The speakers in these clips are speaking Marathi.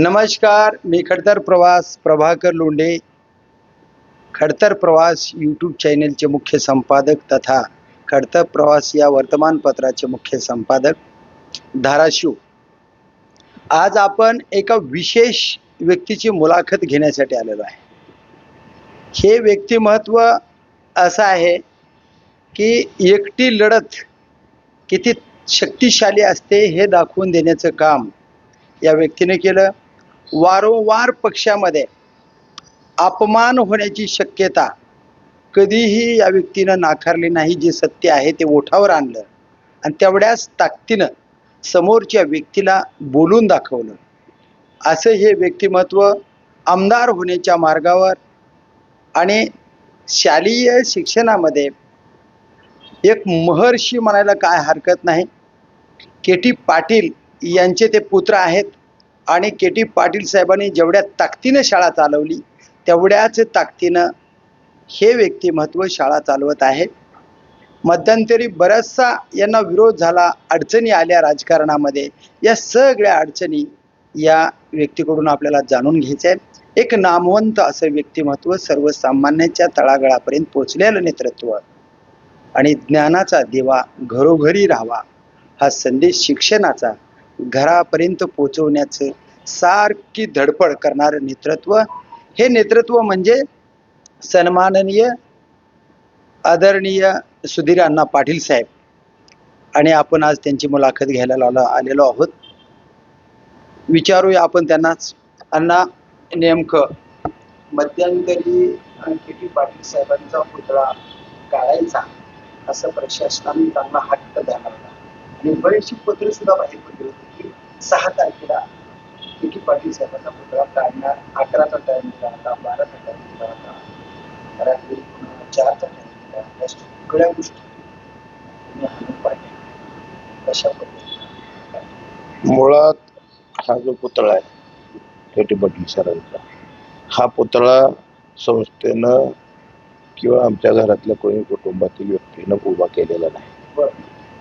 नमस्कार मी खडतर प्रवास प्रभाकर लोंढे. खडतर प्रवास यूट्यूब चॅनेलचे मुख्य संपादक तथा खडतर प्रवास या वर्तमानपत्राचे मुख्य संपादक धाराशिव. आज आपण एका विशेष व्यक्तीची मुलाखत घेण्यासाठी आलेलो आहे. हे व्यक्तिमत्व असं आहे की एकटी लढत किती शक्तिशाली असते हे दाखवून देण्याचं काम या व्यक्तीने केलं. वारंवार पक्षामध्ये अपमान होण्याची शक्यता कधीही या व्यक्तीनं नाकारली नाही जे सत्य आहे ते ओठावर आणलं. आणि तेवढ्याच ताकदीनं समोरच्या व्यक्तीला बोलून दाखवलं. असं हे व्यक्तिमत्व आमदार होण्याच्या मार्गावर आणि शालेय शिक्षणामध्ये एक महर्षी म्हणायला काय हरकत नाही. के टी पाटील यांचे ते पुत्र आहेत. आणि के टी पाटील साहेबांनी जेवढ्या ताकदीनं शाळा चालवली तेवढ्याच ताकदीनं हे व्यक्तिमत्व शाळा चालवत आहे. मध्यंतरी बराचसा यांना विरोध झाला अडचणी आल्या राजकारणामध्ये. या सगळ्या अडचणी या व्यक्तीकडून आपल्याला जाणून घ्यायचं आहे एक नामवंत असं व्यक्तिमत्व सर्वसामान्यांच्या तळागळापर्यंत पोचलेलं नेतृत्व आणि ज्ञानाचा दिवा घरोघरी राहावा हा संदेश शिक्षणाचा घरापर्यंत पोचवण्याचं सारखी धडपड करणारं नेतृत्व. हे नेतृत्व म्हणजे सन्माननीय आदरणीय सुधीर अण्णा पाटील साहेब. आणि आपण आज त्यांची मुलाखत घ्यायला लावलो आलेलो आहोत. विचारूया आपण त्यांनाच अण्णा नेमकं मध्यंतरी के टी पाटील साहेबांचा पुतळा काढायचा असं प्रशासनाने त्यांना हट्ट धरला. आणि बरेचशी पत्र सुद्धा बाहेर पडली होती. सहा तारखेला टी पाटील साहेबांचा पुतळा काढणार अकराचा टाइम दिला होता बाराचा टाइम दिला होता. रात्री चारचा टाइम दिला या सगळ्या गोष्टी तुम्ही हाणून पाडल्या कशा पद्धतीने? मुळात हा जो पुतळा आहे केटी पाटील सरांचा हा पुतळा संस्थेनं किंवा आमच्या घरातल्या कोणी कुटुंबातील व्यक्तीनं उभा केलेला नाही.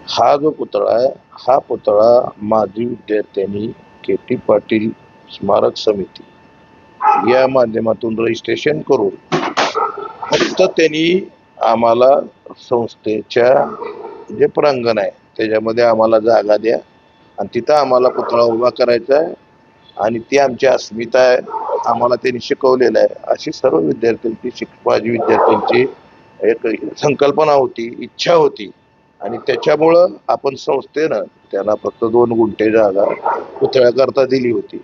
हा जो पुतळा आहे हा पुतळा माजी विद्यार्थ्यांनी के टी पाटील स्मारक समिती या माध्यमातून रजिस्ट्रेशन करून फक्त त्यांनी आम्हाला संस्थेच्या जे प्रांगण आहे त्याच्यामध्ये आम्हाला जागा द्या आणि तिथं आम्हाला पुतळा उभा करायचा आहे आणि ती आमची अस्मिता आहे आम्हाला त्यांनी शिकवलेलं आहे. अशी सर्व विद्यार्थ्यांची शिक माजी विद्यार्थ्यांची एक संकल्पना होती इच्छा होती. आणि त्याच्यामुळं आपण संस्थेनं त्यांना फक्त दोन गुंठे जागा पुतळ्याकरता दिली होती.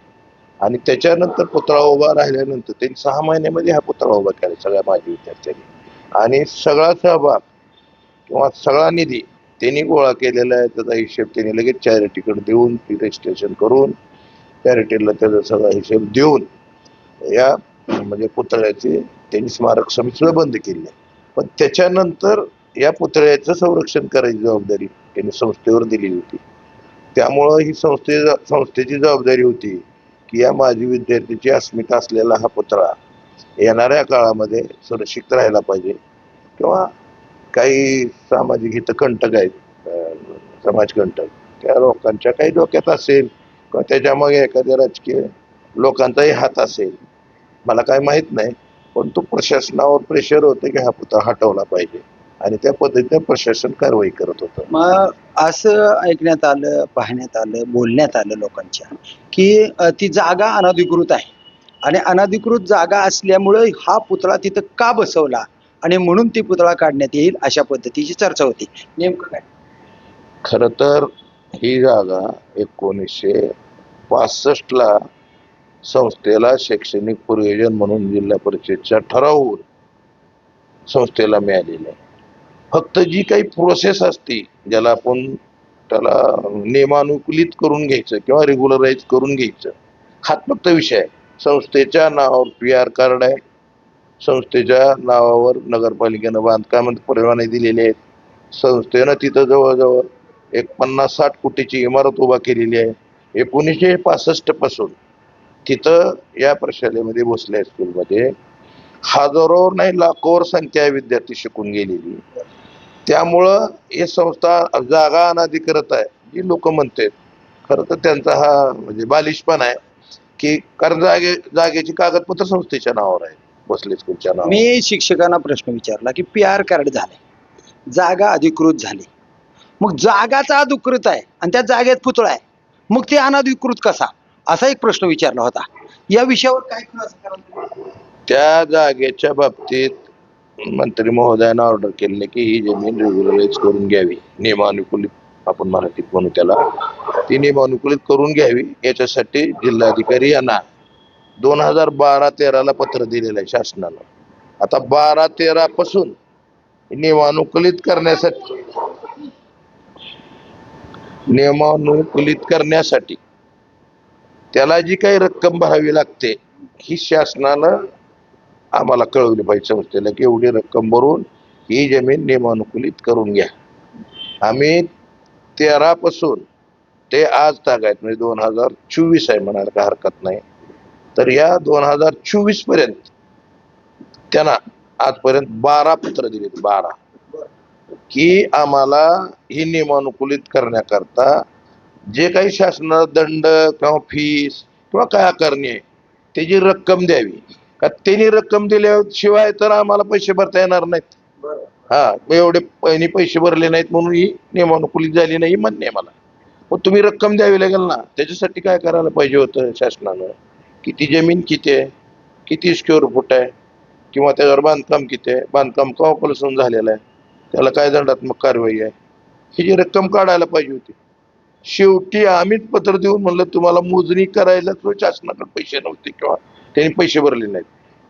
आणि त्याच्यानंतर पुतळा उभा राहिल्यानंतर त्यांनी सहा महिन्यामध्ये हा पुतळा उभा केला सगळ्या माजी विद्यार्थ्यांनी. आणि सगळा सहभाग किंवा सगळा निधी त्यांनी गोळा केलेला आहे त्याचा हिशेब त्यांनी लगेच चॅरिटीकडे देऊन ती रजिस्ट्रेशन करून चॅरिटीला त्याचा सगळा हिशेब देऊन या म्हणजे पुतळ्याचे त्यांनी स्मारक समिती बंद केली पण त्याच्यानंतर या पुतळ्याचं संरक्षण करायची जबाबदारी त्यांनी संस्थेवर दिली होती. त्यामुळं ही संस्थे संस्थेची जबाबदारी होती की या माजी विद्यार्थ्याची अस्मिता असलेला हा पुतळा येणाऱ्या काळामध्ये सुरक्षित राहायला पाहिजे किंवा काही सामाजिक हितकंटक आहेत समाजकंटक त्या लोकांच्या काही डोक्यात असेल किंवा त्याच्यामागे एखाद्या राजकीय लोकांचाही हात असेल मला काय माहीत नाही. पण तो प्रशासनावर प्रेशर होतं की हा पुतळा हटवला पाहिजे. आणि त्या पद्धतीने प्रशासन कारवाई करत होतं. मग असं ऐकण्यात आलं पाहण्यात आलं बोलण्यात आलं लोकांच्या की अ, ती जागा अनधिकृत आहे. आणि अनधिकृत जागा असल्यामुळं हा पुतळा तिथं का बसवला आणि म्हणून ती पुतळा काढण्यात येईल अशा पद्धतीची चर्चा होती. नेमकं काय? खर तर ही जागा एकोणीसशे पासष्टला संस्थेला शैक्षणिक प्रयोजन म्हणून जिल्हा परिषदच्या ठरावून संस्थेला मिळालेली आहे. फक्त जी काही प्रोसेस असते ज्याला आपण त्याला नियमानुकूलित करून घ्यायचं किंवा रेग्युलराईज करून घ्यायचं हाच फक्त विषय आहे. संस्थेच्या नावावर पी आर कार्ड आहे. संस्थेच्या नावावर नगरपालिकेनं बांधकाम परवाने दिलेले आहेत. संस्थेनं तिथं जवळजवळ एक पन्नास साठ कोटीची इमारत उभा केलेली आहे. एकोणीसशे पासष्टपासून तिथं या प्रशालेमध्ये भोसले स्कूलमध्ये. हजारो नाही लाखोवर संख्या आहे विद्यार्थी शिकून गेलेली. त्यामुळं ही संस्था जागा अनाधिकृत आहे जी लोक म्हणतात. खरं तर त्यांचा हा म्हणजे बालिशपण आहे की कारण जागे जागेची कागदपत्र संस्थेच्या नावावर आहे भोसले स्कूलच्या नावावर. मी शिक्षकांना प्रश्न विचारला की पी आर कार्ड झाले जागा अधिकृत झाली. मग जागाचा अधिकृत आहे आणि त्या जागेत पुतळा आहे मग ते अनधिकृत कसा? असा एक प्रश्न विचारला होता. या विषयावर काय? त्या जागेच्या बाबतीत मंत्री महोदयानं ऑर्डर केले की ही जमीन रेग्युलराईज करून घ्यावी. नियमानुकूलित आपण मराठीत म्हणू त्याला. ती नियमानुकूलित करून घ्यावी. याच्यासाठी जिल्हाधिकारी यांना दोन हजार बारा तेराला पत्र दिलेलं आहे शासनानं. आता बारा तेरा पासून नियमानुकूलित करण्यासाठी नियमानुकूलित करण्यासाठी त्याला जी काही रक्कम भरावी लागते ही शासनानं आम्हाला कळवली पाहिजे संस्थेला की एवढी रक्कम भरून ही जमीन नियमानुकूलित करून घ्या. आम्ही तेरापासून ते आज तागायत म्हणजे दोन हजार चोवीस आहे म्हणायला काय हरकत नाही. तर या दोन हजार चोवीसपर्यंत त्यांना आजपर्यंत बारा पत्र दिलीत बारा. की आम्हाला ही नियमानुकूलित करण्याकरता जे काही शासनाला दंड किंवा फीस किंवा काय आकारणी आहे त्याची रक्कम द्यावी. का त्यांनी रक्कम दिल्याशिवाय तर आम्हाला पैसे भरता येणार नाहीत. हा मग एवढे पहिने पैसे भरले नाहीत म्हणून ही नियमानुकूलित झाली नाही मान्य आहे मला. मग तुम्ही रक्कम द्यावी लागेल ना? त्याच्यासाठी काय करायला पाहिजे होतं शासनानं? किती जमीन किती आहे? किती स्क्वेअर फूट आहे? किंवा त्याच्यावर बांधकाम किती आहे? बांधकाम कवापासून झालेलं आहे? त्याला काय दंडात्मक कारवाई आहे? ही जी रक्कम काढायला पाहिजे होती. शेवटी आम्हीच पत्र देऊन म्हणलं तुम्हाला मोजणी करायला किंवा शासनाकडे पैसे नव्हते किंवा त्यांनी पैसे भरले नाहीत.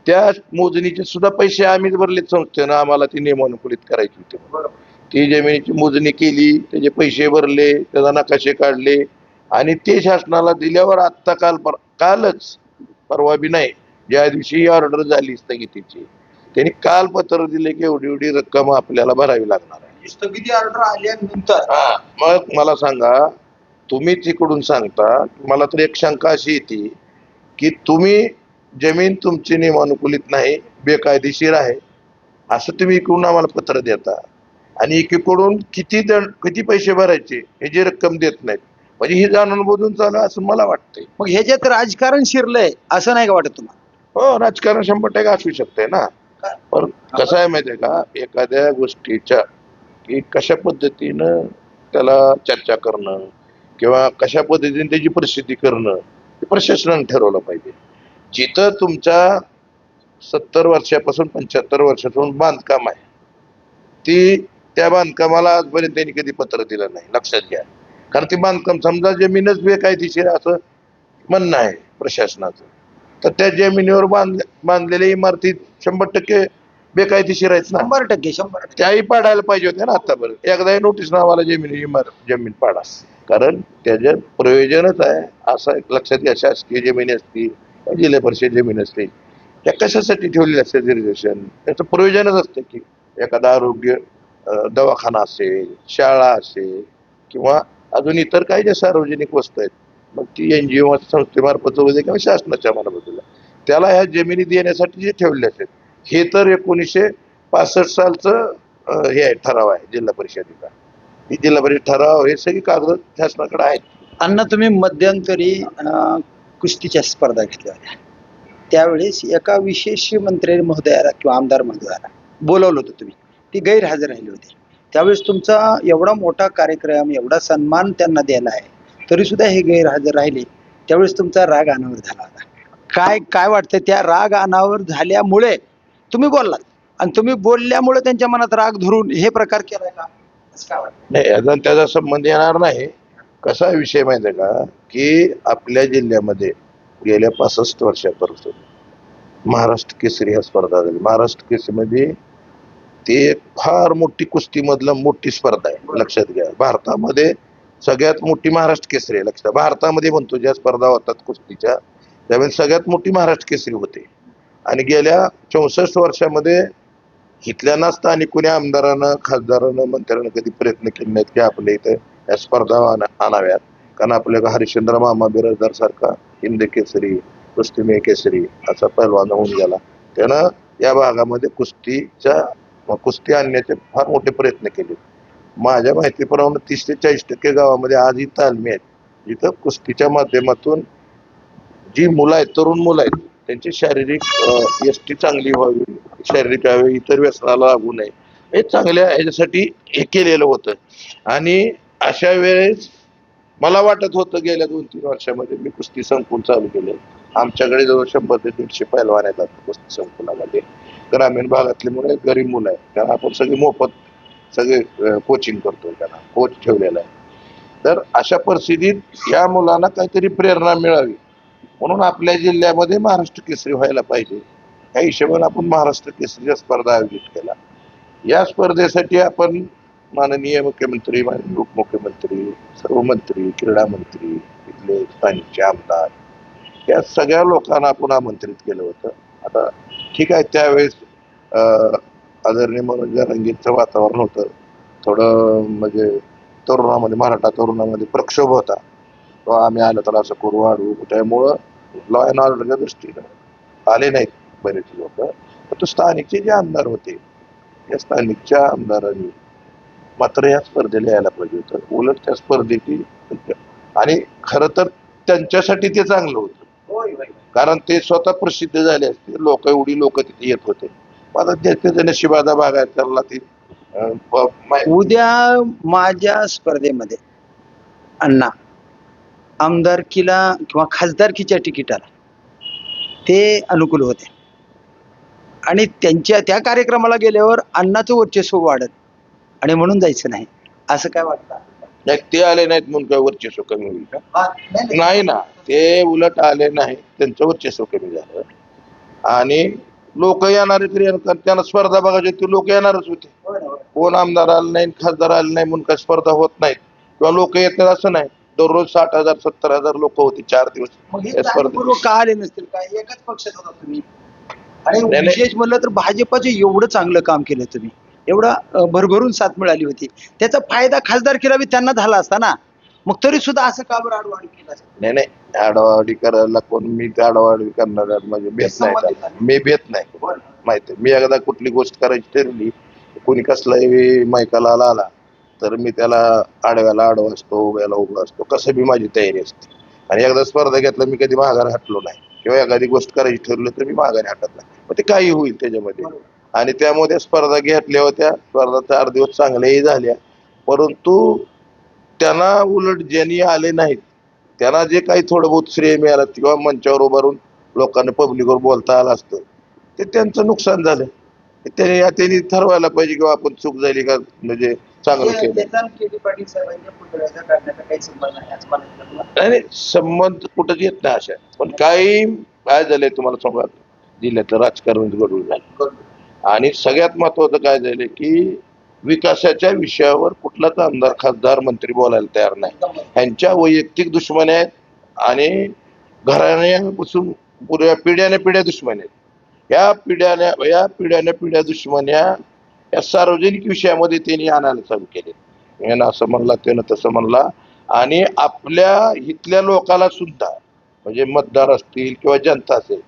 त्या मोजणीचे सुद्धा पैसे आम्हीच भरलेत संस्थेनं. आम्हाला ती नियमानुकूलित करायची होती. ती जमिनीची मोजणी केली त्याचे पैसे भरले त्याचा नकाशे काढले. आणि ते शासनाला दिल्यावर आत्ता काल पर कालच परवा बी नाही ज्या दिवशी ही ऑर्डर झाली स्थगितीची त्यांनी काल पत्र दिले की एवढी एवढी रक्कम आपल्याला भरावी लागणार आहे. स्थगिती ऑर्डर आल्यानंतर हा मग मला सांगा तुम्ही तिकडून सांगता मला तर एक शंका अशी येते की तुम्ही जमीन तुमची नियमानुकूलित नाही बेकायदेशीर आहे. असं तुम्ही इकडून आम्हाला पत्र देता. आणि एकीकडून किती दंड किती पैसे भरायचे हे जी रक्कम देत नाहीत. म्हणजे ही जाणून बोधून चालू असं मला वाटतंय. मग ह्याच्यात राजकारण शिरलंय असं नाही का वाटत तुम्हाला? हो राजकारण शंभर टक्के असू शकते ना. पण कसं आहे माहितीये का? एखाद्या गोष्टीच्या की कशा पद्धतीनं त्याला चर्चा करणं किंवा कशा पद्धतीने त्याची प्रसिद्धी करणं हे प्रशासनाने ठरवलं पाहिजे. जिथं तुमच्या सत्तर वर्षापासून पंच्याहत्तर वर्षापासून बांधकाम आहे. ती त्या बांधकामाला आजपर्यंत त्यांनी कधी पत्र दिलं नाही लक्षात घ्या. कारण ती बांधकाम समजा जमीनच बेकायदेशीर असं म्हणणं आहे प्रशासनाचं. तर त्या जमिनीवर बांध बांधलेल्या इमारती शंभर टक्के बेकायदेशीर आहेत ना. शंभर टक्के शंभर त्याही पाडायला पाहिजे होत्या ना आतापर्यंत एकदा नोटीस नावाला जमीन इमार जमीन पाडा. कारण त्याच्यात प्रयोजनच आहे असं एक लक्षात घ्या. शासकीय जमिनी असतील जिल्हा परिषद जमीन असते. त्या कशासाठी ठेवलेल्या असते रिझर्वेशन त्याचं प्रयोजनच असतं की एखादा आरोग्य दवाखाना असेल शाळा असेल किंवा अजून इतर काही ज्या सार्वजनिक वस्तू आहेत मग ती एन जी ओ संस्थेमार्फत वगैरे किंवा शासनाच्या मार्फत. त्याला ह्या जमिनी देण्यासाठी जे ठेवले असतात हे तर एकोणीसशे पासष्ट सालचं हे आहे ठराव आहे जिल्हा परिषदेचा. ही जिल्हा परिषद ठराव हे सगळी कागद शासनाकडे आहेत. अण्णा तुम्ही मध्यंतरी कुस्तीच्या स्पर्धा घेतल्या होत्या. त्यावेळेस एका विशेष मंत्री महोदयाला किंवा आमदार महोदयाला बोलवलं होतं तुम्ही. ती गैरहजर राहिली होती. त्यावेळेस तुमचा एवढा मोठा कार्यक्रम एवढा सन्मान त्यांना द्यायला आहे तरी सुद्धा हे गैरहजर राहिले. त्यावेळेस तुमचा राग अनावर झाला होता. काय काय वाटतं त्या राग अनावर झाल्यामुळे तुम्ही बोललात? आणि तुम्ही बोलल्यामुळे त्यांच्या मनात राग धरून हे प्रकार केलाय का? असं काय वाटतं नाही अजून त्याचा संबंध येणार नाही. कसा विषय माहिती आहे का? की आपल्या जिल्ह्यामध्ये गेल्या पासष्ट वर्षापासून महाराष्ट्र केसरी ह्या स्पर्धा झाली. महाराष्ट्र केसरीमध्ये ती एक फार मोठी कुस्तीमधलं मोठी स्पर्धा आहे लक्षात घ्या. भारतामध्ये सगळ्यात मोठी महाराष्ट्र केसरी आहे लक्षात. भारतामध्ये म्हणतो ज्या स्पर्धा होतात कुस्तीच्या त्यावेळेस सगळ्यात मोठी महाराष्ट्र केसरी होते. आणि गेल्या चौसष्ट वर्षामध्ये इथल्या स्थानिक कुणी आमदारानं खासदारानं मंत्र्यानं कधी प्रयत्न केले नाहीत की आपल्या इथे या स्पर्धा आण- आणाव्यात. कारण आपल्या हरिश्चंद्र मामा बिराजदार सारखा हिंद केसरी कुस्तीमे केसरी असा पहिलवान होऊन गेला. त्यानं या भागामध्ये कुस्तीच्या कुस्ती आणण्याचे फार मोठे प्रयत्न केले. माझ्या माहितीप्रमाणे तीस ते चाळीस टक्के गावामध्ये आजही तालमी आहेत. जिथं कुस्तीच्या माध्यमातून जी मुलं आहेत तरुण मुलं आहेत त्यांची शारीरिक यष्टी चांगली व्हावी शारीरिक व्हावी इतर व्यसनाला लागू नये हे चांगल्या ह्याच्यासाठी हे केलेलं होतं. आणि अशा वेळेस मला वाटत होतं गेल्या दोन तीन वर्षामध्ये मी कुस्ती संकुल चालू केले. आमच्याकडे जवळ शंभर ते दीडशे पैलवान येतात कुस्ती संकुलामध्ये. ग्रामीण भागातले मुलं गरीब मुलं आहेत. त्यांना आपण सगळे मोफत सगळे कोचिंग करतो त्यांना. कोच ठेवलेला आहे. तर अशा परिस्थितीत या मुलांना काहीतरी प्रेरणा मिळावी. म्हणून आपल्या जिल्ह्यामध्ये महाराष्ट्र केसरी व्हायला पाहिजे. या हिशोबाने आपण महाराष्ट्र केसरीच्या स्पर्धा आयोजित केला या स्पर्धेसाठी आपण माननीय मुख्यमंत्री माननीय उपमुख्यमंत्री सर्व मंत्री क्रीडा मंत्री इथले स्थानिकचे आमदार या सगळ्या लोकांना आपण आमंत्रित केलं होतं. आता ठीक आहे त्यावेळेस आदरणीय मनोज रंगीतचं वातावरण होतं. थोडं म्हणजे तरुणामध्ये मराठा तरुणामध्ये प्रक्षोभ होता. तो आम्ही आलं तर असं करू वाढवू त्यामुळं लॉ अँड ऑर्डरच्या दृष्टीनं आले नाहीत बरेच लोक. तर स्थानिकचे जे आमदार होते या स्थानिकच्या आमदारांनी मात्र या स्पर्धेला यायला पाहिजे होतं. उलट त्या स्पर्धेची आणि खरं तर त्यांच्यासाठी ते चांगलं होतं. कारण ते स्वतः प्रसिद्ध झाले असते. लोक एवढी लोक तिथे येत होते. मग आता त्याच्या नशिबाचा भाग आहे त्याला ती उद्या माझ्या स्पर्धेमध्ये अण्णा आमदारकीला किंवा खासदारकीच्या तिकिटाला ते अनुकूल होते. आणि त्यांच्या त्या कार्यक्रमाला गेल्यावर अण्णाचं वर्चस्व वाढत. आणि म्हणून जायचं नाही. असं काय वाटतं? नाही, ते आले नाहीत म्हणून काय वर्चस्व कमी होईल का? हा, नाही, नाही. नाही ना ते उलट आले नाही त्यांचं वर्चस्व कमी झालं. आणि लोक येणारे तरी येणार, त्यांना स्पर्धा बघायची ते लोक येणारच होते. होय ना, होय. कोण आमदार आले नाही खासदार आले नाही म्हणून काय स्पर्धा होत नाहीत. किंवा लोक येत नाहीत असं नाही. दररोज साठ हजार सत्तर हजार लोक होते चार दिवस हे या स्पर्धेत. जाणीवपूर्वक का आले नसतील काय? एकाच पक्षात होता तुम्ही. आणि नाही, नाही. विशेष म्हणलं तर भाजपचं एवढं चांगलं काम केलं तुम्ही. एवढा भरभरून साथ मिळाली होती. त्याचा फायदा खासदार केला बी त्यांना झाला असता ना. मग तरी सुद्धा असं का बरं आडवाड केला नाही नाही. आडवाडी करायला कोण मी आडवाडी करणार म्हणजे भेट नाही. मी भेट नाही. माहिती मी एकदा कुठली गोष्ट करायची ठरली कोणी कसलाही मायकाला आला आला तर मी त्याला आडव्याला आडवा असतो उभ्याला उभा असतो. कसं बी माझी तयारी असते. आणि एकदा स्पर्धा घेतला मी कधी माघार हटलो नाही. किंवा एखादी गोष्ट करायची ठरलं तर मी माघारी हटत नाही. मग ते काही होईल त्याच्यामध्ये. आणि त्यामुळे त्या स्पर्धा घेतल्या होत्या. स्पर्धा चार दिवस चांगल्याही झाल्या. परंतु त्यांना उलट ज्यांनी आले नाहीत त्यांना जे काही थोडं बहुत श्रेय मिळालं किंवा मंचावर उभारून लोकांना पब्लिकवर बोलता आलं असतं ते त्यांचं नुकसान झालं. त्याने त्यांनी ठरवायला पाहिजे किंवा आपण चूक झाली का म्हणजे चांगलं केलं. संबंध कुठंच येत नाही अशा. पण काही काय झालंय तुम्हाला सांगा जिल्ह्यातलं राजकारण गडूळ झालं. आणि सगळ्यात महत्वाचं काय झालं की विकासाच्या विषयावर कुठलाच आमदार खासदार मंत्री बोलायला तयार नाही. ह्यांच्या वैयक्तिक दुश्मन आहेत आणि घराण्यापासून पुऱ्या पिढ्याने पिढ्या दुश्मन आहेत. या पिढ्याने या पिढ्याने पिढ्या दुश्मन्या या सार्वजनिक विषयामध्ये त्यांनी आणायला चालू केले यानं असं म्हणला त्यानं तसं म्हणला. आणि आपल्या इथल्या लोकाला सुद्धा म्हणजे मतदार असतील किंवा जनता असेल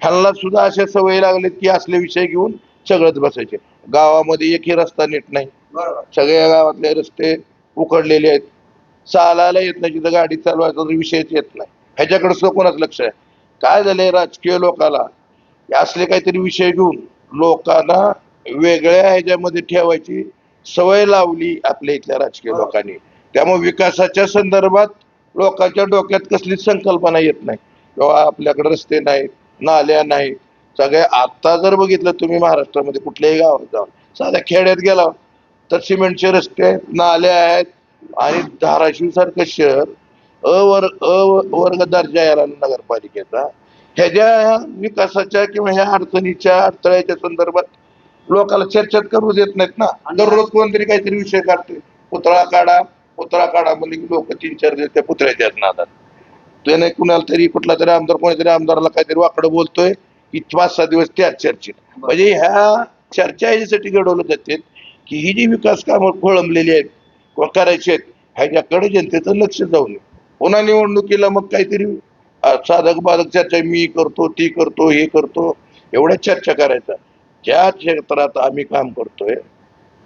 ह्यांना सुद्धा अशा सवयी लागलेत की असले विषय घेऊन सगळंच बसायचे. गावामध्ये एकही रस्ता नीट नाही. सगळ्या गावातले रस्ते उकडलेले आहेत. चालायला येत नाही जिथं गाडी चालवायचा तर विषयच येत नाही. ह्याच्याकडे कोणाच लक्ष आहे? काय झालंय राजकीय लोकाला? असले काहीतरी विषय घेऊन लोकांना वेगळ्या ह्याच्यामध्ये ठेवायची सवय लावली आपल्या इथल्या राजकीय. लोकांनी. त्यामुळे विकासाच्या संदर्भात लोकांच्या डोक्यात कसलीच संकल्पना येत नाही. किंवा आपल्याकडे रस्ते नाहीत नाल्या नाहीत सगळ्या आता जर बघितलं तुम्ही महाराष्ट्रामध्ये कुठल्याही गावात जाऊन साध्या खेड्यात गेला तर सिमेंटचे रस्ते आहेत नाल्या आहेत आणि धाराशिव सारखं शहर अवर्ग अवर्ग दर्जा याला नगरपालिकेचा. ह्याच्या विकासाच्या किंवा ह्या अडचणीच्या अडथळ्याच्या संदर्भात लोकांना चर्चा करू देत नाहीत ना. दररोज कोणतरी काहीतरी विषय काढते पुतळा काढा पुतळा काढा म्हणजे लोक तीन चार दिवस त्या पुतळ्याच्याच नादात. त्याने कुणाला तरी कुठला तरी आमदार कोणीतरी आमदाराला काहीतरी वाकडं बोलतोय. पाच सहा दिवस त्याच चर्चेत. म्हणजे ह्या चर्चा याच्यासाठी घडवलं जाते की ही जी विकास कामं खोळंबलेली आहेत किंवा करायची आहेत ह्याच्याकडे जनतेचं लक्ष जाऊ नये पुन्हा निवडणुकीला मग काहीतरी साधक बाधक चर्चा मी करतो ती करतो हे करतो एवढ्या चर्चा करायचा ज्या क्षेत्रात आम्ही काम करतोय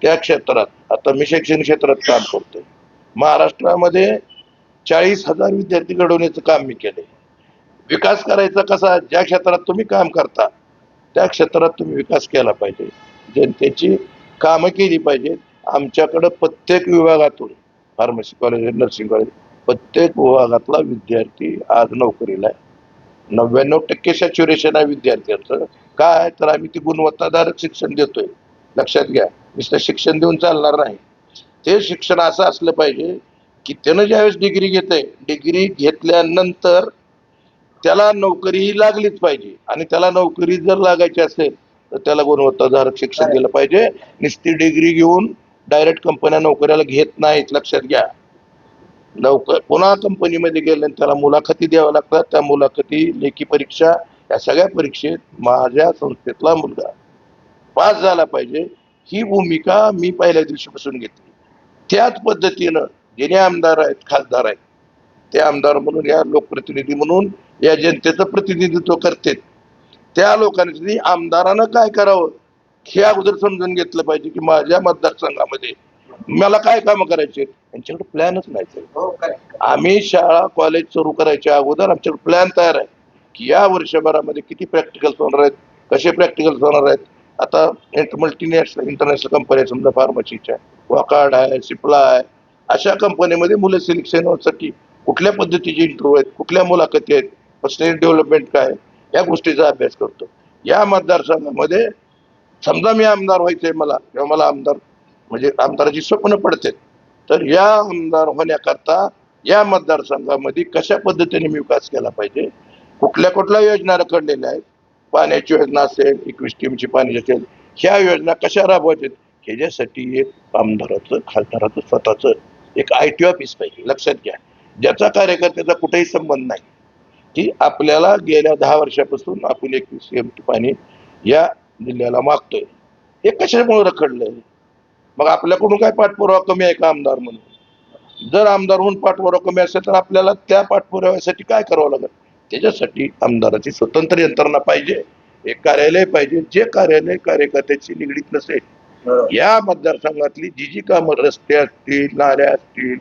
त्या क्षेत्रात आता मी शैक्षणिक क्षेत्रात काम करतोय. महाराष्ट्रामध्ये चाळीस हजार विद्यार्थी घडवण्याचं काम मी केलंय. विकास करायचा कसा? ज्या क्षेत्रात तुम्ही काम करता त्या क्षेत्रात तुम्ही विकास केला पाहिजे. जनतेची कामं केली पाहिजेत आमच्याकडं प्रत्येक विभागातून फार्मसी कॉलेज नर्सिंग कॉलेज प्रत्येक विभागातला विद्यार्थी आज नोकरीला आहे. नव्याण्णव टक्के सॅच्युरेशन आहे विद्यार्थ्यांचं. काय तर आम्ही ती गुणवत्ताधारक शिक्षण देतोय. लक्षात घ्या. नुसतं शिक्षण देऊन चालणार नाही. ते शिक्षण असं असलं पाहिजे की त्यानं ज्यावेळेस डिग्री घेतंय डिग्री घेतल्यानंतर त्याला नोकरी ही लागलीच पाहिजे. आणि त्याला नोकरी जर लागायची असेल तर त्याला गुणवत्ताधारक शिक्षण दिलं पाहिजे. नुसती डिग्री घेऊन डायरेक्ट कंपन्या नोकऱ्याला घेत नाहीत लक्षात घ्या. नोकर पुन्हा कंपनीमध्ये गेले त्याला मुलाखती द्याव्या लागतात. त्या मुलाखती लेखी परीक्षा या सगळ्या परीक्षेत माझ्या संस्थेतला मुलगा पास झाला पाहिजे. ही भूमिका मी पहिल्या दिवशीपासून घेतली. त्याच पद्धतीनं जेणे आमदार आहेत खासदार आहेत ते आमदार म्हणून या लोकप्रतिनिधी म्हणून या जनतेचं प्रतिनिधित्व करतात. त्या लोकांनी आमदारानं काय करावं? हे अगोदर समजून घेतलं पाहिजे की माझ्या मतदारसंघामध्ये मला काय कामं करायचे यांच्याकडे प्लॅनच नाही. हो. आम्ही शाळा कॉलेज सुरू करायच्या अगोदर आमच्याकडे प्लॅन तयार आहे. की या वर्षभरामध्ये किती प्रॅक्टिकल्स होणार आहेत? कसे प्रॅक्टिकल्स होणार आहेत? आता मल्टीनॅशनल इंटरनॅशनल कंपन्या समजा फार्मसीच्या वॉकार्ड आहे सिप्ला आहे अशा कंपनीमध्ये मुलं सिलेक्शन होण्यासाठी कुठल्या पद्धतीचे इंटरव्ह्यू आहेत? कुठल्या मुलाखती आहेत? पर्सनॅलिटी डेव्हलपमेंट काय या गोष्टीचा अभ्यास करतो. या मतदारसंघामध्ये समजा मी आमदार व्हायचंय मला किंवा मला आमदार म्हणजे आमदाराची स्वप्न पडते. तर या आमदार होण्याकरता या मतदारसंघामध्ये कशा पद्धतीने मी विकास केला पाहिजे? कुठल्या कुठल्या योजना रखडलेल्या आहेत? पाण्याची योजना असेल एकवीस टीमची पाणी असेल ह्या योजना कशा राबवायच्या? ह्याच्यासाठी एक आमदाराचं खासदाराचं स्वतःचं एक आय टी ऑफिस पाहिजे. लक्षात घ्या. ज्याचा कार्यकर्त्याचा कुठेही संबंध नाही की आपल्याला गेल्या दहा वर्षापासून आपण एकवीस एम पाणी या जिल्ह्याला मागतोय. हे कशामुळे रखडलंय? मग आपल्याकडून काय पाठपुरावा कमी आहे का आमदार म्हणून? जर आमदार म्हणून पाठपुरावा कमी असेल तर आपल्याला त्या पाठपुराव्यासाठी काय करावं लागेल? त्याच्यासाठी आमदाराची स्वतंत्र यंत्रणा पाहिजे एक कार्यालय पाहिजे जे कार्यालय कार्यकर्त्याशी निगडीत नसेल. या मतदारसंघातली जी जी कामं रस्ते असतील नाल्या असतील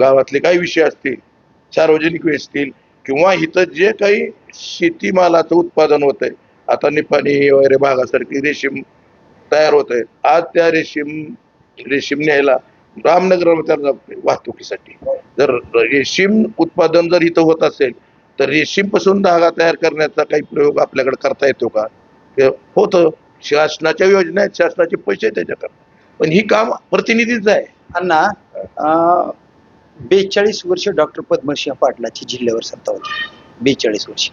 गावातले काही विषय असतील सार्वजनिक असतील किंवा इथं जे काही शेतीमालाचं उत्पादन होत आहे आता निपाणी वगैरे भागासारखी रेशीम तयार होत आहे आज त्या रेशीम रेशीम न्यायला रामनगर त्याला वाहतुकीसाठी. जर रेशीम उत्पादन जर इथं होत असेल तर रेशीमपासून धागा तयार करण्याचा काही प्रयोग आपल्याकडे करता येतो का? होतं. शासनाच्या योजना आहेत शासनाचे पैसे आहेत त्याच्याकडे. पण ही काम प्रतिनिधीच आहे. अण्णा बेचाळीस वर्ष डॉक्टर पद्मसिंह पाटलाची जिल्ह्यावर सत्ता होती. बेचाळीस वर्ष.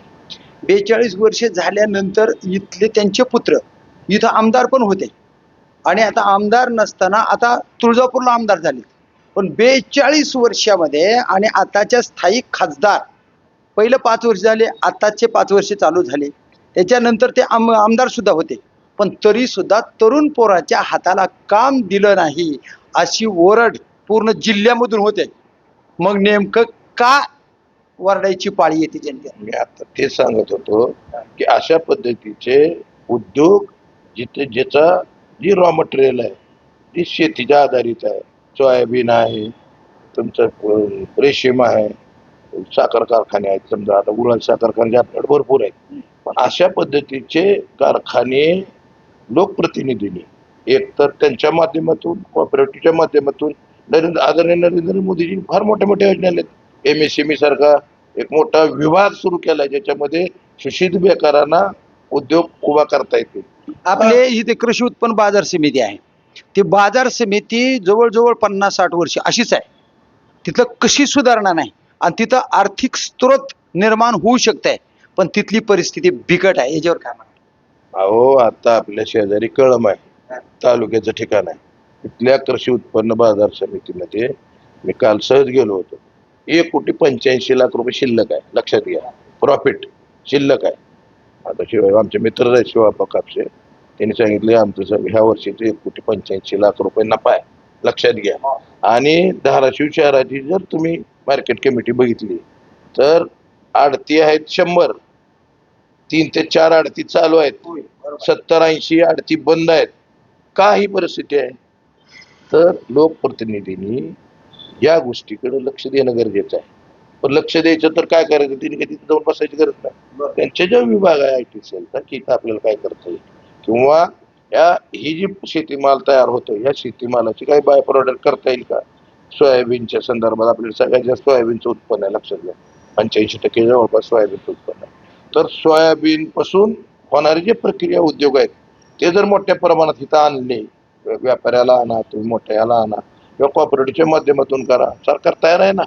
बेचाळीस वर्ष झाल्यानंतर इथले त्यांचे पुत्र इथं आमदार पण होते. आणि आता आमदार नसताना आता तुळजापूरला आमदार झाले. पण बेचाळीस वर्षामध्ये आणि आताच्या स्थायिक खासदार पहिलं पाच वर्ष झाले आताचे पाच वर्ष चालू झाले. त्याच्यानंतर ते आम आमदार सुद्धा होते. पण तरी सुद्धा तरुण पोराच्या हाताला काम दिलं नाही अशी ओरड पूर्ण जिल्ह्यामधून होते. मग नेमकं का वरडायची पाळी येते जनतेला मी आता ते सांगत होतो की अशा पद्धतीचे उद्योग जिथे ज्याचा जी रॉ मटेरियल आहे ती शेतीच्या आधारित आहे सोयाबीन आहे तुमचं रेशीम आहे साखर कारखाने आहेत समजा आता गुळाचे साखर कारखाने आपल्याकडे भरपूर आहेत. पण अशा पद्धतीचे कारखाने लोकप्रतिनिधींनी एकतर त्यांच्या माध्यमातून कॉपरेटिव्हच्या माध्यमातून नरेंद्र आदरणीय नरेंद्र मोदीजी फार मोठ्या मोठ्या योजना आहेत एम एस एम ई सारखा एक मोठा विभाग सुरू केलाय ज्याच्यामध्ये सुशिक्षित बेकारांना उद्योग उभा करता येतील आपले इथे कृषी उत्पन्न बाजार समिती आहे. ती बाजार समिती जवळजवळ पन्नास साठ वर्ष अशीच आहे. तिथलं कशी सुधारणा नाही आणि तिथं आर्थिक स्रोत निर्माण होऊ शकते पण तिथली परिस्थिती बिकट आहे याच्यावर काय म्हणतात अहो आता आपल्या शेजारी कळम आहे. तालुक्याचं ठिकाण आहे. इथल्या कृषी उत्पन्न बाजार समितीमध्ये मी काल सहज गेलो होतो. एक कोटी पंच्याऐंशी लाख रुपये शिल्लक आहे. लक्षात घ्या. प्रॉफिट शिल्लक आहे. आता शिवाय आमचे मित्र आहेत शिवापा कापसे. त्यांनी सांगितले आमचं सग- ह्या वर्षीचे एक कोटी पंच्याऐंशी लाख रुपये नफा आहे. लक्षात घ्या. आणि धाराशिव शहराची जर तुम्ही मार्केट कमिटी बघितली तर आडती आहेत शंभर. तीन ते चार आडती चालू आहेत. सत्तर ऐंशी आडती बंद आहेत. का ही परिस्थिती आहे. तर लोकप्रतिनिधींनी या गोष्टीकडे लक्ष देणं गरजेचं आहे. पण लक्ष द्यायचं तर काय करायचं? तिने कधी तिथं जाऊन बसायची गरज नाही. त्यांचे जे विभाग आहे आय टी सेलचा की इथं आपल्याला काय करता येईल किंवा या ही जी शेतीमाल तयार होतो या शेतीमालाची काही बाय प्रोडक्ट करता येईल का? सोयाबीनच्या संदर्भात आपल्याला सगळ्यात जास्त सोयाबीनचं उत्पन्न आहे लक्षात घ्या. पंच्याऐंशी टक्के जवळपास सोयाबीनचं उत्पन्न आहे. तर सोयाबीन पासून होणारे जे प्रक्रिया उद्योग आहेत ते जर मोठ्या प्रमाणात इथं आणले व्यापाऱ्याला आणा तुम्ही मोठ्या याला आणा किंवा कॉपरेटिव्हच्या माध्यमातून करा. सरकार तयार आहे ना?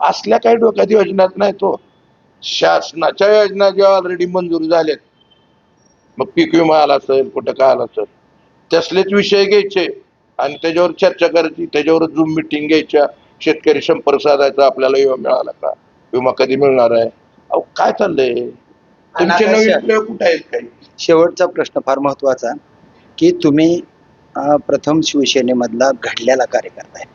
असल्या काही डोक्यात योजनाच नाही तो. शासनाच्या योजना जेव्हा ऑलरेडी मंजूर झाल्यात. मग पीक विमा आला असेल कुठं काय आला असेल तसलेच विषय घ्यायचे. आणि त्याच्यावर चर्चा करायची त्याच्यावर झूम मिटिंग घ्यायच्या. शेतकरी संपर्क साधायचा आपल्याला विमा मिळाला का? विमा कधी मिळणार आहे? अहो काय चाललंय? तुमचे अनाथ नवीन आशा. प्रयोग कुठे आहेत काही? शेवटचा प्रश्न फार महत्त्वाचा की तुम्ही प्रथम शिवसेनेमधला घडलेला कार्यकर्ता आहे.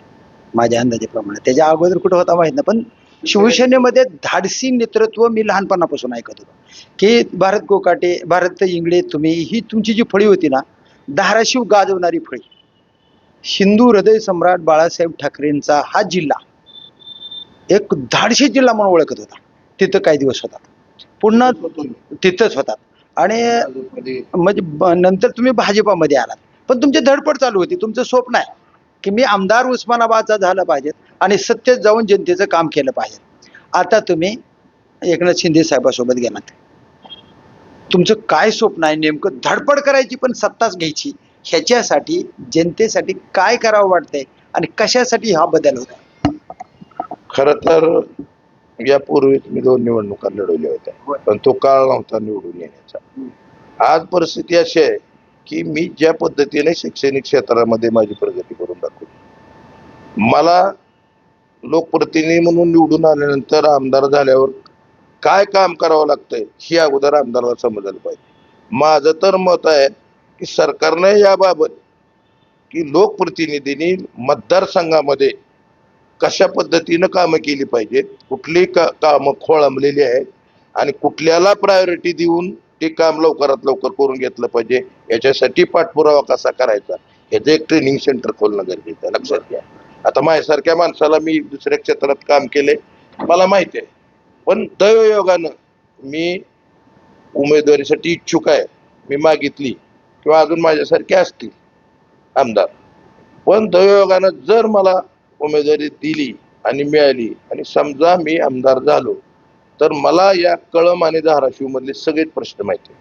माझ्या अंदाजेप्रमाणे. त्याच्या अगोदर कुठं होता माहीत नाही पण शिवसेनेमध्ये धाडसी नेतृत्व मी लहानपणापासून ऐकत होतो. की भारत गोकाटे भारत इंगळे तुम्ही ही तुमची जी फळी होती ना धाराशिव गाजवणारी फळी हिंदू हृदय सम्राट बाळासाहेब ठाकरेंचा हा जिल्हा एक धाडशी जिल्हा म्हणून ओळखत होता. तिथं काही दिवस होता पुन्हा तिथंच होतात. आणि म्हणजे नंतर तुम्ही भाजपामध्ये आलात. पण तुमची धडपड चालू होती. तुमचं स्वप्न आहे की मी आमदार उस्मानाबादचा झालं पाहिजेत आणि सत्य जाऊन जनतेचं काम केलं पाहिजे आता तुम्ही एकनाथ शिंदे साहेबासोबत गेलात. तुमचं काय स्वप्न आहे? नेमकं धडपड करायची पण सत्ताच घ्यायची. ह्याच्यासाठी जनतेसाठी काय करावं वाटतंय आणि कशासाठी हा बदल होता खर तर यापूर्वीच मी दोन निवडणुका लढवल्या होत्या. पण तो काळ नव्हता निवडून येण्याचा. आज परिस्थिती अशी आहे की मी ज्या पद्धतीने शैक्षणिक क्षेत्रामध्ये माझी प्रगती करून दाखवली. मला लोकप्रतिनिधी म्हणून निवडून आल्यानंतर आमदार झाल्यावर काय काम करावं लागतंय ही अगोदर आमदाराला समजायला पाहिजे. माझं तर मत आहे की सरकारनं याबाबत की लोकप्रतिनिधींनी मतदारसंघामध्ये कशा पद्धतीनं कामं केली पाहिजेत कुठली का कामं खोळंबलेली आहेत आणि कुठल्याला प्रायोरिटी देऊन ते काम लवकरात लवकर करून घेतलं पाहिजे. याच्यासाठी पाठपुरावा कसा करायचा? ह्याचं एक ट्रेनिंग सेंटर खोलणं गरजेचं आहे. लक्षात घ्या. आता माझ्यासारख्या माणसाला मी दुसऱ्या क्षेत्रात काम केले मला माहिती आहे. पण दैवयोगानं मी उमेदवारीसाठी इच्छुक आहे. मी मागितली किंवा अजून माझ्यासारखे असतील आमदार. पण दैवयोगानं जर मला उमेदवारी दिली आणि मिळाली आणि समजा मी आमदार झालो तर मला या कळम आणि धाराशिव मधले सगळेच प्रश्न माहिती.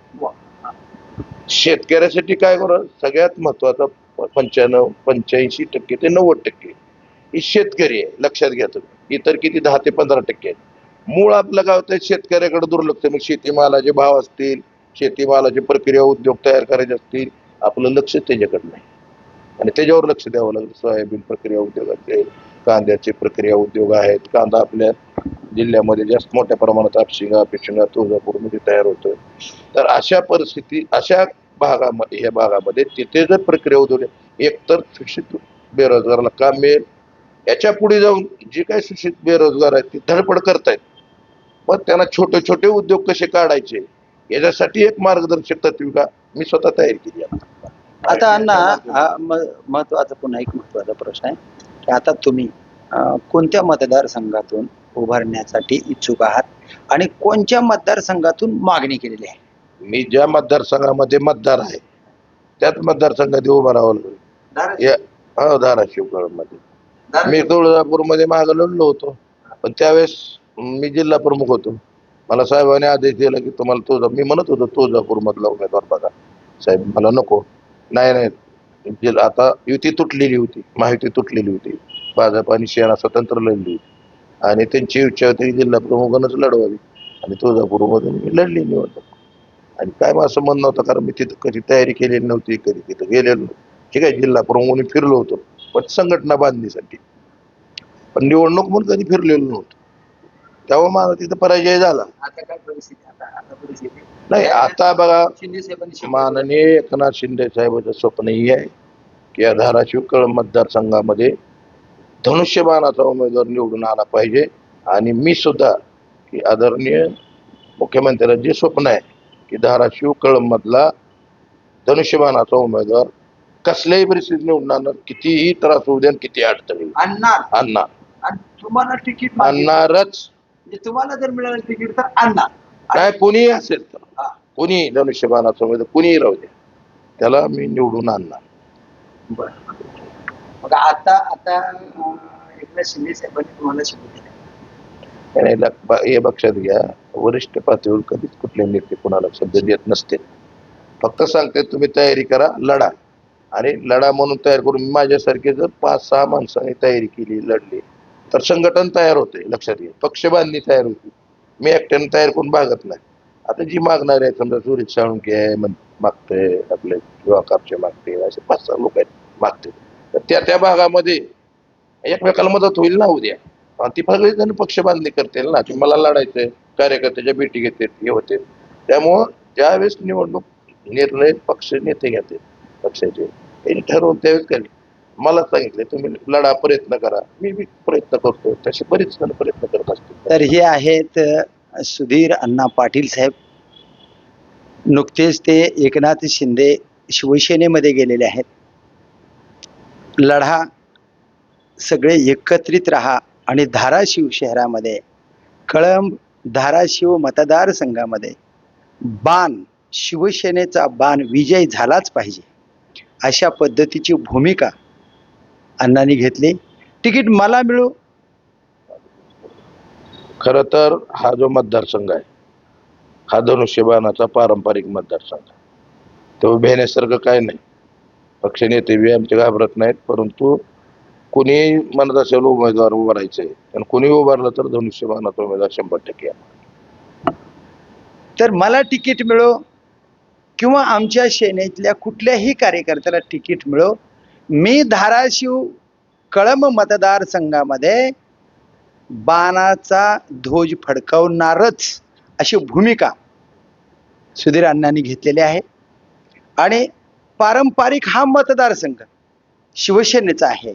शेतकऱ्यासाठी काय करा सगळ्यात महत्त्वाचा पंच्याण्णव पंच्याऐंशी टक्के ते नव्वद टक्के. ही शेतकरी आहे लक्षात घ्या तुम्ही. इतर किती? दहा ते पंधरा टक्के आहेत. मूळ आपलं काय होतं शेतकऱ्याकडे दुर्लक्ष. मग शेतीमालाचे भाव असतील शेतीमालाचे प्रक्रिया उद्योग तयार करायचे असतील आपलं लक्ष त्याच्याकडे नाही आणि त्याच्यावर लक्ष द्यावं लागेल. सोयाबीन प्रक्रिया उद्योगाचे कांद्याची प्रक्रिया उद्योग आहेत. कांदा आपल्या जिल्ह्यामध्ये जास्त मोठ्या प्रमाणात आपशिंगा पिशिंगा तुळजापूरमध्ये तयार होतोय. तर अशा परिस्थिती अशा भागामध्ये या भागामध्ये तिथे जर प्रक्रिया उद्योग एकतर शिक्षित बेरोजगाराला काम मिळेल. याच्यापुढे जाऊन जे काही शिक्षित बेरोजगार आहेत ते धडपड करतायत. पण त्यांना छोटे छोटे उद्योग कसे काढायचे याच्यासाठी एक मार्गदर्शक तत्विका मी स्वतः तयार केली आहे. आता अण्णा हा महत्त्वाचा पुन्हा एक महत्त्वाचा प्रश्न आहे. आता तुम्ही कोणत्या मतदारसंघातून उभारण्यासाठी इच्छुक आहात? आणि कोणत्या मतदारसंघातून मागणी केलेली आहे? मी ज्या मतदारसंघामध्ये मतदार आहे त्याच मतदारसंघात उभा राहावं लागेल या हा धाराशिवमध्ये मी तुळजापूरमध्ये मागं लढलो होतो पण त्यावेळेस मी जिल्हा प्रमुख होतो. मला साहेबांनी आदेश दिला की तुम्हाला तुळजा मी म्हणत होतो तुळजापूर मधला उमेदवार बघा. साहेब मला नको. नाही नाही. आता युती तुटलेली होती महायुती तुटलेली होती. भाजप आणि सेना स्वतंत्र लढली होती. आणि त्यांची इच्छा होती जिल्हा प्रमुखांनाच लढवावी. आणि तुळजापूरमधून मी लढली निवडणूक आणि काय मग असं म्हणणं होतं कारण मी तिथं कधी तयारी केलेली नव्हती कधी तिथं गेलेलो ठीक आहे जिल्हा प्रमुख म्हणून फिरलो होतो पण संघटना बांधणीसाठी. पण निवडणूक म्हणून कधी फिरलेलो नव्हतो. तेव्हा माझा तिथं पराजय झाला. आता काय परिस्थिती? आता आता परिस्थिती नाही आता बघा शिंदे साहेबांनी माननीय एकनाथ शिंदे साहेबांचं स्वप्न ही आहे की या धाराशिव कळंब मतदारसंघामध्ये धनुष्यबाणाचा उमेदवार निवडून आला पाहिजे. आणि मी सुद्धा की आदरणीय मुख्यमंत्र्यांचं जे स्वप्न आहे की धाराशिव कळंब मधला धनुष्यबाणाचा उमेदवार कसल्याही परिस्थितीत निवडून आणणार कितीही त्रास होऊ द्या किती अडचणी येऊ द्या. अण्णा अण्णा आणि तुम्हाला तिकीट. आणणारच. म्हणजे तुम्हाला जर मिळालं तिकीट तर आणणार काय कुणीही असेल तर. हा. कुणी धनुष्यबाणाचं उमेदवार कुणीही राहू द्या. त्याला मी निवडून आणणार. बरं. मग आता आता अं, एकनाथ शिंदे साहेबांनी तुम्हाला शपथ दिली आणि लक- हे लक्षात घ्या. वरिष्ठ पातळीवर कधीच कुठले नेते कुणाला शब्द देत नसते. फक्त सांगते तुम्ही तयारी करा लढा. आणि लढा म्हणून तयार करून माझ्यासारखे जर पाच सहा माणसांनी तयारी केली लढली तर संघटन तयार होते लक्षात घ्या. पक्ष बांधणी तयार होती. मी एकट्याने तयार करून भागत नाही. आता जी मागणार आहे समजा सुरेश साळुंके आहे मागते आपले किंवा कापचे मागते असे पाच सहा लोक आहेत मागते. तर त्या त्या भागामध्ये एकमेकाला मदत होईल ना उद्या. आणि ती सगळी जण पक्ष बांधणी करतील ना. की मला लढायचंय कार्यकर्त्याच्या भेटी घेते हे होते. त्यामुळं ज्यावेळेस निवडणूक निर्णय पक्ष नेते घेते पक्षाचे. हे ठरवून त्यावेळेस केले मला सांगितले तुम्ही लढा प्रयत्न करा. मी बी प्रयत्न करतो तसे बरेच जण प्रयत्न करत असतो तर हे आहेत सुधीर अण्णा पाटील साहेब. नुकतेच ते एकनाथ शिंदे शिवसेनेमध्ये गेलेले आहेत. लढा सगळे एकत्रित राहा आणि धाराशिव शहरामध्ये कळंब धाराशिव मतदारसंघामध्ये बाण शिवसेनेचा बाण विजय झालाच पाहिजे. अशा पद्धतीची भूमिका अण्णांनी घेतली. तिकीट मला मिळू. खर तर हा जो मतदारसंघ आहे हा धनुष्यबाणाचा पारंपरिक मतदारसंघ आहे. तो भेण्यासारखं काय नाही. पक्ष नेते बी आमचे घाबरत नाहीत परंतु कुणी म्हणत असेल उमेदवार उभारायचे आणि कुणी उभारलं तर धनुष्यबाणाचा उमेदवार शंभर टक्के. तर मला तिकीट मिळो किंवा आमच्या सेनेतल्या कुठल्याही कार्यकर्त्याला तिकीट मिळो मी धाराशिव कळंब मतदारसंघामध्ये बाणाचा ध्वज फडकवणारच अशी भूमिका सुधीर अण्णांनी घेतलेली आहे. आणि पारंपरिक हा मतदारसंघ शिवसेनेचा आहे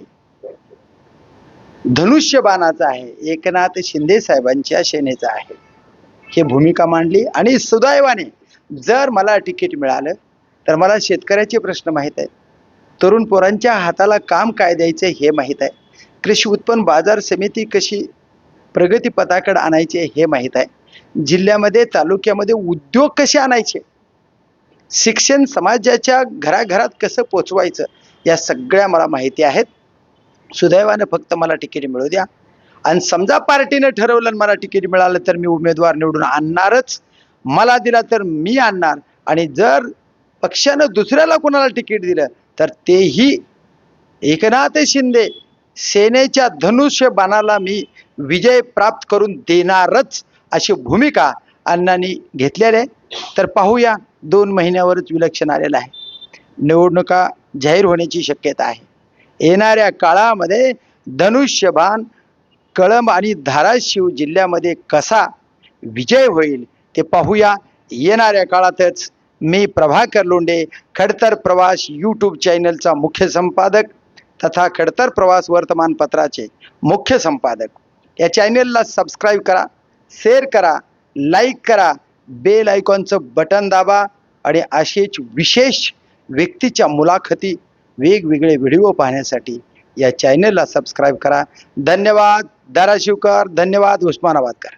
धनुष्य बाणाचा आहे एकनाथ शिंदे साहेबांच्या सेनेचा आहे. ही भूमिका मांडली आणि सुदैवाने जर मला तिकीट मिळालं तर मला शेतकऱ्याचे प्रश्न माहीत आहेत. तरुण पोरांच्या हाताला काम काय द्यायचं हे माहीत आहे. कृषी उत्पन्न बाजार समिती कशी प्रगतीपथाकडे आणायचे हे माहीत आहे. जिल्ह्यामध्ये तालुक्यामध्ये उद्योग कसे आणायचे? शिक्षण समाजाच्या घराघरात कसं पोचवायचं? या सगळ्या मला माहिती आहेत. सुदैवानं फक्त मला तिकीट मिळू द्या. आणि समजा पार्टीनं ठरवलं आणि मला तिकीट मिळालं तर मी उमेदवार निवडून आणणारच. मला दिला तर मी आणणार. आणि जर पक्षानं दुसऱ्याला कोणाला तिकीट दिलं तर तेही एकनाथ शिंदे सेनेच्या धनुष्य बाणाला मी विजय प्राप्त करून देणारच अशी भूमिका अण्णांनी घेतलेली आहे. तर पाहूया दोन महिन्यावरच विलक्षण आलेलं आहे. निवडणुका जाहीर होण्याची शक्यता आहे. येणाऱ्या काळामध्ये धनुष्यबाण कळंब आणि धाराशिव जिल्ह्यामध्ये कसा विजय होईल ते पाहूया. येणाऱ्या काळातच मी प्रभाकर लोंडे खडतर प्रवास यूट्यूब चॅनलचा मुख्य संपादक तथा खडतर प्रवास वर्तमानपत्राचे मुख्य संपादक. या चॅनलला सबस्क्राईब करा शेअर करा लाईक करा बेल आयकॉनचं बटन दाबा आणि असेच विशेष व्यक्तीच्या मुलाखती वेगवेगळे व्हिडिओ पाहण्यासाठी या चॅनलला सबस्क्राईब करा. धन्यवाद धाराशिवकर धन्यवाद उस्मानाबादकर.